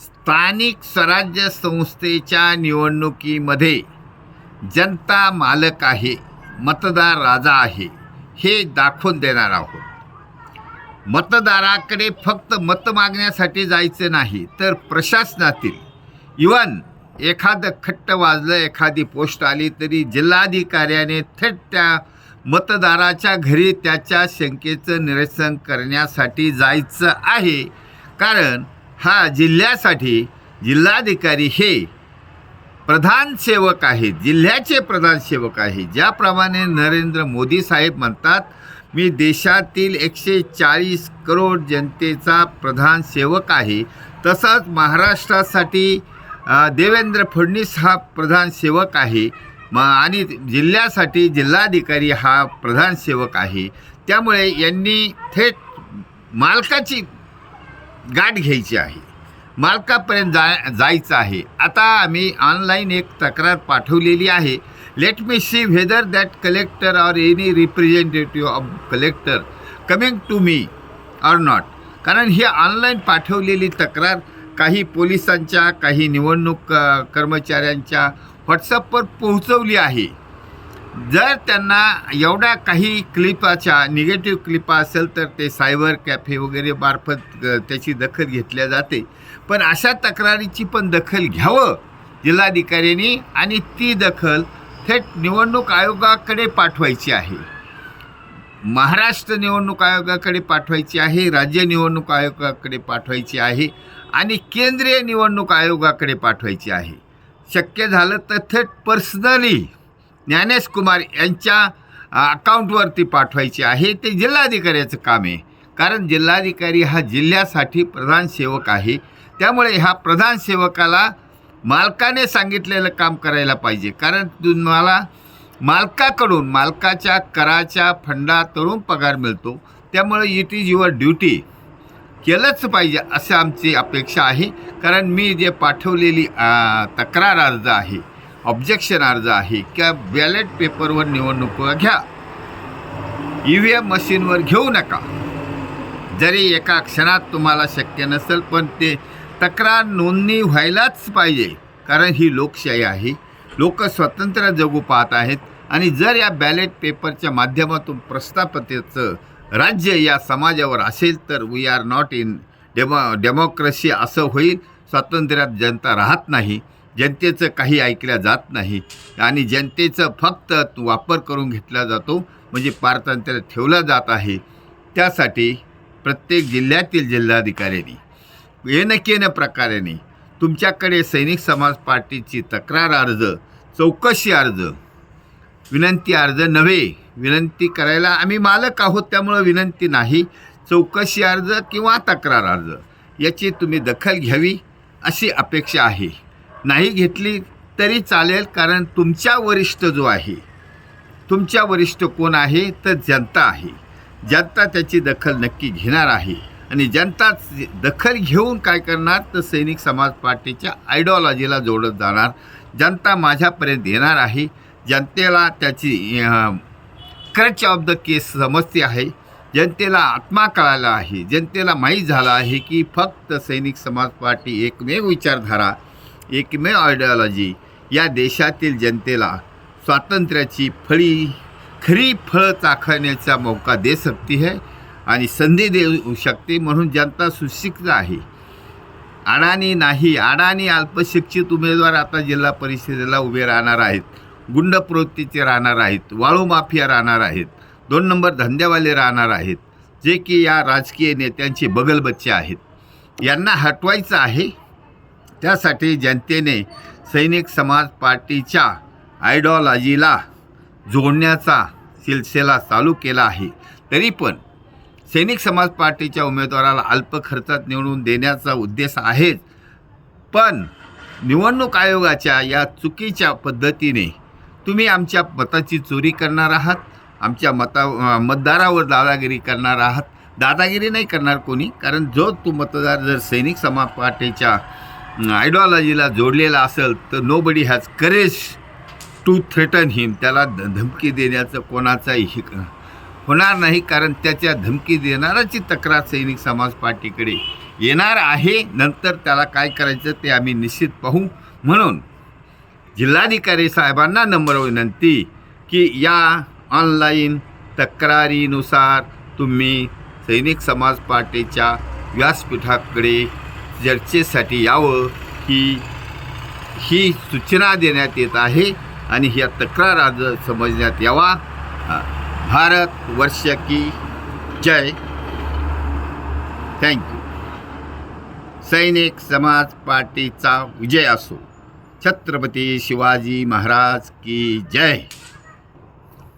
स्थानिक स्वराज्य संस्थेच्या निवडणुकीमध्ये जनता मालक आहे मतदार राजा आहे हे दाखवून देणार आहोत. मतदाराकडे फक्त मत मागण्यासाठी जायचं नाही तर प्रशासनातील इवन एखादं खट्ट वाजलं एखादी पोस्ट आली तरी जिल्हाधिकाऱ्याने थेट त्या मतदाराच्या घरी त्याच्या शंकेचं निरसन करण्यासाठी जायचं आहे. कारण हा जिल्ह्यासाठी जिल्हाधिकारी हे प्रधान सेवक आहेत जिल्ह्याचे प्रधान सेवक आहेत ज्याप्रमाणे नरेंद्र मोदी साहेब म्हणतात मी देशातील एकशे चाळीस करोड जनतेचा प्रधान सेवक आहे. तसंच महाराष्ट्रासाठी देवेंद्र फडणवीस हा प्रधान सेवक आहे. म आणि जिल्ह्यासाठी जिल्हाधिकारी हा प्रधान सेवक आहे. त्यामुळे यांनी थेट मालकाची गाठ घ्यायची आहे. मालकापर्यंत जा जायचं आहे. आता आम्ही ऑनलाईन एक तक्रार पाठवलेली आहे. Let me see whether that collector or any representative of collector coming to me or not कारण ही ऑनलाईन पाठवलेली तक्रार काही पोलिसांच्या काही निवडणूक कर्मचाऱ्यांच्या व्हॉट्सअपवर पोहोचवली आहे. जर त्यांना एवढ्या काही क्लिपाच्या निगेटिव्ह क्लिपा असेल तर ते सायबर कॅफे वगैरे मार्फत त्याची दखल घेतल्या जाते. पण अशा तक्रारीची पण दखल घ्यावं जिल्हाधिकाऱ्यांनी आणि ती दखल थेट निवडणूक आयोगाकडे पाठवायची आहे. महाराष्ट्र निवडणूक आयोगाकडे पाठवायची आहे राज्य निवडणूक आयोगाकडे पाठवायची आहे आणि केंद्रीय निवडणूक आयोगाकडे पाठवायची आहे. शक्य झालं तर थेट पर्सनली ज्ञानेश कुमार यांच्या अकाउंटवरती पाठवायची आहे. ते जिल्हाधिकाऱ्याचं काम आहे. कारण जिल्हाधिकारी हा जिल्ह्यासाठी प्रधान सेवक आहे. त्यामुळे ह्या प्रधान सेवकाला मालकाने सांगितलेलं काम करायला पाहिजे. कारण तुम्हाला मालकाकडून मालकाच्या कराच्या फंडातून पगार मिळतो. त्यामुळे इट इज युअर ड्युटी केलंच पाहिजे असं आमची अपेक्षा आहे. कारण मी जे पाठवलेली तक्रार अर्ज आहे ऑब्जेक्शन अर्ज आहे. किंवा बॅलेट पेपरवर निवडणूक घ्या. ई व्ही एम मशीनवर घेऊ नका. जरी एका क्षणात तुम्हाला शक्य नसेल पण ते तक्रार नोंदणी व्हायलाच पाहिजे. कारण ही लोकशाही आहे. लोक स्वतंत्र जगू पाहत आहेत. आणि जर या बॅलेट पेपरच्या माध्यमातून प्रस्थापतेचं राज्य या समाजावर असेल तर we are not in demo democracy असं होईल. स्वातंत्र्यात जनता राहत नाही. जनतेचं काही ऐकल्या जात नाही. आणि जनतेचं फक्त वापर करून घेतला जातो म्हणजे पारतंत्र्य ठेवला जात आहे. त्यासाठी प्रत्येक जिल्ह्यातील जिल्हाधिकाऱ्यांनी येणकेनं प्रकाराने तुमच्याकडे सैनिक समाज पार्टीची तक्रार अर्ज चौकशी अर्ज विनंती अर्ज नव्हे. विनंती करायला आम्ही मालक आहोत त्यामुळं विनंती नाही. चौकशी अर्ज किंवा तक्रार अर्ज याची तुम्ही दखल घ्यावी अशी अपेक्षा आहे. नाही घेतली तरी चालेल कारण तुमच्या वरिष्ठ जो आहे तुमच्या वरिष्ठ कोण आहे तर जनता आहे. जनता त्याची दखल नक्की घेणार आहे. आणि जनता दखल घेऊन काय करणार तर सैनिक समाज पार्टीच्या आयडिओलॉजीला जोडत जाणार. जनता माझ्यापर्यंत येणार आहे. जनतेला त्याची क्रच ऑफ द केस समजते आहे. जनतेला आत्मा कळाला आहे. जनतेला माहीत झालं आहे की फक्त सैनिक समाज पार्टी एकमेव विचारधारा एकमेव आयडिओलॉजी या देशातील जनतेला स्वातंत्र्याची फळी खरी फळ चाखण्याचा मौका दे सकती है आणि संधी देऊ शकते म्हणून जनता सुशिक्षित आहे. अडाणी नाही अडाणी अल्पशिक्षित उमेदवार आता जिल्हा परिषदेला उभे राहणार आहेत. गुंड प्रवृत्तीचे राहणार आहेत वाळू माफिया राहणार आहेत दोन नंबर धंद्यावाले राहणार आहेत जे की या राजकीय नेत्यांचे बगलबच्चे आहेत. यांना हटवायचं आहे त्यासाठी जनतेने सैनिक समाज पार्टीच्या आयडॉलॉजीला जोडण्याचा सिलसिला चालू केला आहे. तरी पण सैनिक समाज पार्टीच्या उमेदवाराला अल्प खर्चात निवडून देण्याचा उद्देश आहेच. पण निवडणूक आयोगाच्या या चुकीच्या पद्धतीने तुम्ही आमच्या मताची चोरी करणार आहात आमच्या मता मतदारावर दादागिरी करणार आहात. दादागिरी नाही करणार कोणी कारण जो तो मतदार जर सैनिक समाज पार्टीच्या आयडिओलॉजीला जोडलेला असेल तर nobody has courage to threaten him त्याला धमकी देण्याचं कोणाचाही होणार नाही कारण त्याच्या धमकी देणाराची तक्रार सैनिक समाज पार्टीकडे येणार आहे. नंतर त्याला काय करायचं ते आम्ही निश्चित पाहू. म्हणून जिल्हाधिकारी साहेबांना नम्र विनंती की या ऑनलाईन तक्रारीनुसार तुम्ही सैनिक समाज पार्टीच्या व्यासपीठाकडे चर्चेसाठी यावं ही ही सूचना देण्यात येत आहे आणि ह्या तक्रार आज समजण्यात यावा. भारत वर्ष की जय. थँक्यू सैनिक समाज पार्टीचा विजय असो. छत्रपती शिवाजी महाराज की जय.